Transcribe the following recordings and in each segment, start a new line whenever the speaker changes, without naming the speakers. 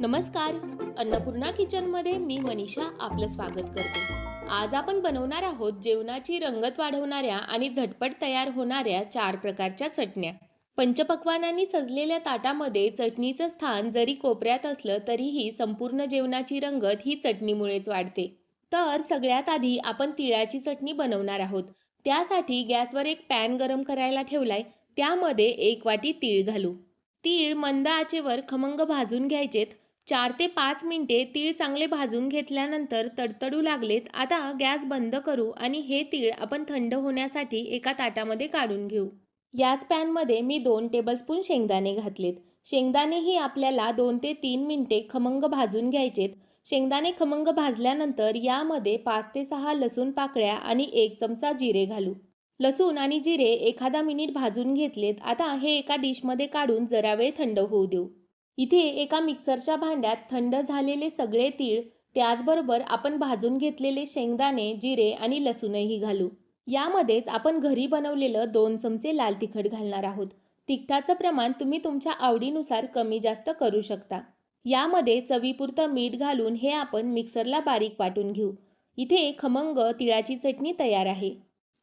नमस्कार. अन्नपूर्णा किचनमध्ये मी मनीषा आपलं स्वागत करते. आज आपण बनवणार आहोत जेवणाची रंगत वाढवणाऱ्या आणि झटपट तयार होणाऱ्या चार प्रकारच्या चटण्या. पंचपक्वानांनी सजलेल्या ताटामध्ये चटणीचं स्थान जरी कोपऱ्यात असलं तरीही संपूर्ण जेवणाची रंगत ही चटणीमुळेच वाढते. तर सगळ्यात आधी आपण तिळाची चटणी बनवणार आहोत. त्यासाठी गॅसवर एक पॅन गरम करायला ठेवलाय. त्यामध्ये एक वाटी तीळ घालू. तीळ मंद आचेवर खमंग भाजून घ्यायचेत. चार ते पाच मिनिटे तीळ चांगले भाजून घेतल्यानंतर तडतडू लागलेत. आता गॅस बंद करू आणि हे तीळ आपण थंड होण्यासाठी एका ताटामध्ये काढून घेऊ. याच पॅनमध्ये मी दोन टेबलस्पून शेंगदाणे घातलेत. शेंगदाणेही आपल्याला दोन ते तीन मिनिटे खमंग भाजून घ्यायचेत. शेंगदाणे खमंग भाजल्यानंतर यामध्ये पाच ते सहा लसूण पाकळ्या आणि एक चमचा जिरे घालू. लसूण आणि जिरे एखादा मिनिट भाजून घेतलेत. आता हे एका डिशमध्ये काढून जरा वेळ थंड होऊ देऊ. इथे एका मिक्सरच्या भांड्यात थंड झालेले सगळे तीळ त्याचबरोबर आपण भाजून घेतलेले शेंगदाणे जिरे आणि लसूणही घालू. यामध्येच आपण घरी बनवलेलं दोन चमचे लाल तिखट घालणार आहोत. तिखटाचं प्रमाण तुम्ही तुमच्या आवडीनुसार कमी जास्त करू शकता. यामध्ये चवीपुरतं मीठ घालून हे आपण मिक्सरला बारीक वाटून घेऊ. इथे खमंग तिळाची चटणी तयार आहे.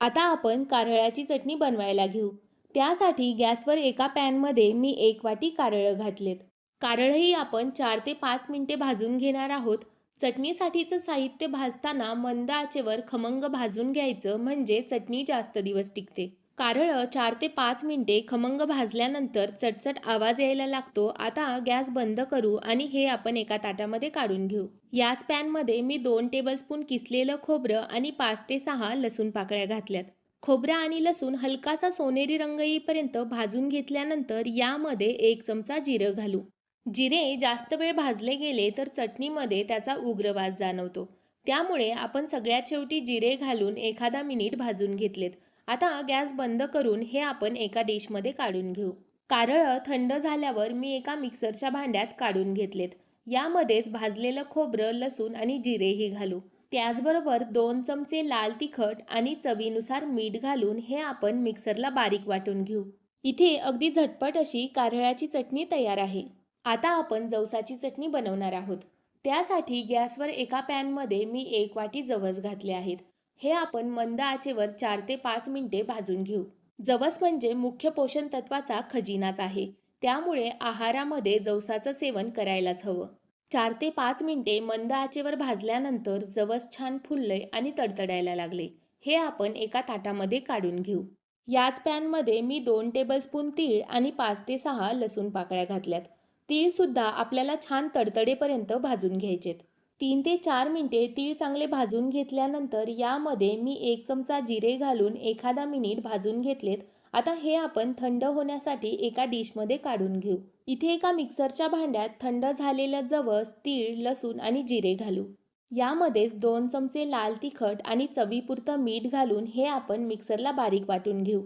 आता आपण कारळ्याची चटणी बनवायला घेऊ. त्यासाठी गॅसवर एका पॅनमध्ये मी एक वाटी कारळं घातलेत. कारळही आपण चार ते पाच मिनिटे भाजून घेणार आहोत. चटणीसाठीचं साहित्य भाजताना मंद आचेवर खमंग भाजून घ्यायचं म्हणजे चटणी जास्त दिवस टिकते. कारळं चार ते पाच मिनिटे खमंग भाजल्यानंतर चटचट आवाज यायला लागतो. आता गॅस बंद करू आणि हे आपण एका ताटामध्ये काढून घेऊ. याच पॅनमध्ये मी दोन टेबलस्पून किसलेलं खोबरं आणि पाच ते सहा लसूण पाकळ्या घातल्यात. खोबरं आणि लसूण हलकासा सोनेरी रंग येईपर्यंत भाजून घेतल्यानंतर यामध्ये एक चमचा जिरं घालू. जिरे जास्त वेळ भाजले गेले तर चटणीमध्ये त्याचा उग्रवास जाणवतो. त्यामुळे आपण सगळ्यात शेवटी जिरे घालून एखादा मिनिट भाजून घेतलेत. आता गॅस बंद करून हे आपण एका डिशमध्ये काढून घेऊ. कारळं थंड झाल्यावर मी एका मिक्सरच्या भांड्यात काढून घेतलेत. यामध्येच भाजलेलं खोबरं लसूण आणि जिरेही घालू. त्याचबरोबर दोन चमचे लाल तिखट आणि चवीनुसार मीठ घालून हे आपण मिक्सरला बारीक वाटून घेऊ. इथे अगदी झटपट अशी कारळ्याची चटणी तयार आहे. आता आपण जवसाची चटणी बनवणार आहोत. त्यासाठी गॅसवर एका पॅनमध्ये मी एक वाटी जवस घातले आहेत. हे आपण मंद आचेवर चार ते पाच मिनिटे भाजून घेऊ. जवस म्हणजे मुख्य पोषण तत्वाचा खजिनाच आहे. त्यामुळे आहारामध्ये जवसाचं सेवन करायलाच हवं. चार ते पाच मिनिटे मंद आचेवर भाजल्यानंतर जवस छान फुललंय आणि तडतडायला लागले. हे आपण एका ताटामध्ये काढून घेऊ. याच पॅनमध्ये मी दोन टेबलस्पून तीळ आणि पाच ते सहा लसूण पाकळ्या घातल्यात. तीळसुद्धा आपल्याला छान तडतडेपर्यंत भाजून घ्यायचेत. तीन ते चार मिनिटे तीळ चांगले भाजून घेतल्यानंतर यामध्ये मी एक चमचा जिरे घालून एखादा मिनिट भाजून घेतलेत. आता हे आपण थंड होण्यासाठी एका डिशमध्ये काढून घेऊ. इथे एका मिक्सरच्या भांड्यात थंड झालेलं जवस तीळ लसूण आणि जिरे घालू. यामध्येच दोन चमचे लाल तिखट आणि चवीपुरतं मीठ घालून हे आपण मिक्सरला बारीक वाटून घेऊ.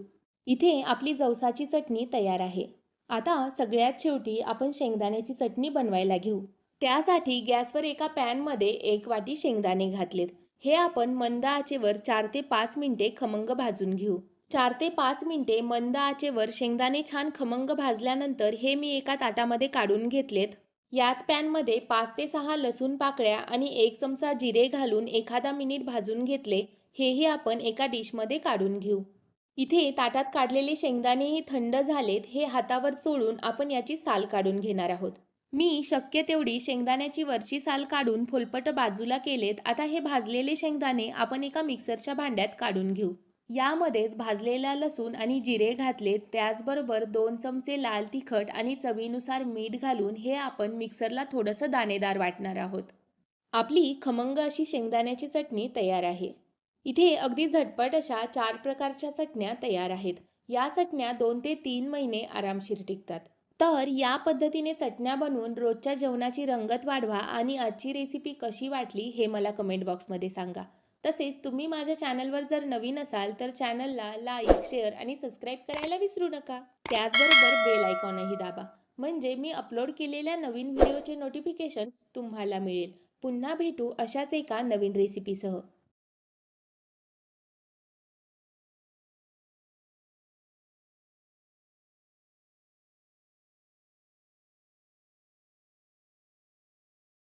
इथे आपली जवसाची चटणी तयार आहे. आता सगळ्यात शेवटी आपण शेंगदाण्याची चटणी बनवायला घेऊ. त्यासाठी गॅसवर एका पॅनमध्ये एक वाटी शेंगदाणे घातलेत. हे आपण मंद आचेवर चार ते पाच मिनिटे खमंग भाजून घेऊ. चार ते पाच मिनिटे मंद आचेवर शेंगदाणे छान खमंग भाजल्यानंतर हे मी एका ताटामध्ये काढून घेतलेत. याच पॅनमध्ये पाच ते सहा लसूण पाकळ्या आणि एक चमचा जिरे घालून एखादा मिनिट भाजून घेतले. हेही आपण एका डिशमध्ये काढून घेऊ. इथे ताटात काढलेले शेंगदाणेही थंड झालेत हे हातावर चोळून आपण याची साल काढून घेणार आहोत. मी शक्य तेवढी शेंगदाण्याची वरची साल काढून फोलपट बाजूला केलेत आता हे भाजलेले शेंगदाणे आपण एका मिक्सरच्या भांड्यात काढून घेऊ. यामध्येच भाजलेला लसूण आणि जिरे घातलेत त्याचबरोबर दोन चमचे लाल तिखट आणि चवीनुसार मीठ घालून हे आपण मिक्सरला थोडंसं दाणेदार वाटणार आहोत. आपली खमंग अशी शेंगदाण्याची चटणी तयार आहे. इथे अगदी झटपट अशा चार प्रकारच्या चटण्या तयार आहेत. या चटण्या दोन ते तीन महिने आरामशीर टिकतात. तर या पद्धतीने चटण्या बनवून रोजच्या जेवणाची रंगत वाढवा आणि आजची रेसिपी कशी वाटली हे मला कमेंट बॉक्समध्ये सांगा. तसेच तुम्ही माझ्या चॅनलवर जर नवीन असाल तर चॅनलला लाईक शेअर आणि सबस्क्राईब करायला विसरू नका. त्याचबरोबर बेल आयकॉनही दाबा. म्हणजे मी अपलोड केलेल्या नवीन व्हिडिओचे नोटिफिकेशन तुम्हाला मिळेल. पुन्हा भेटू अशाच एका नवीन रेसिपीसह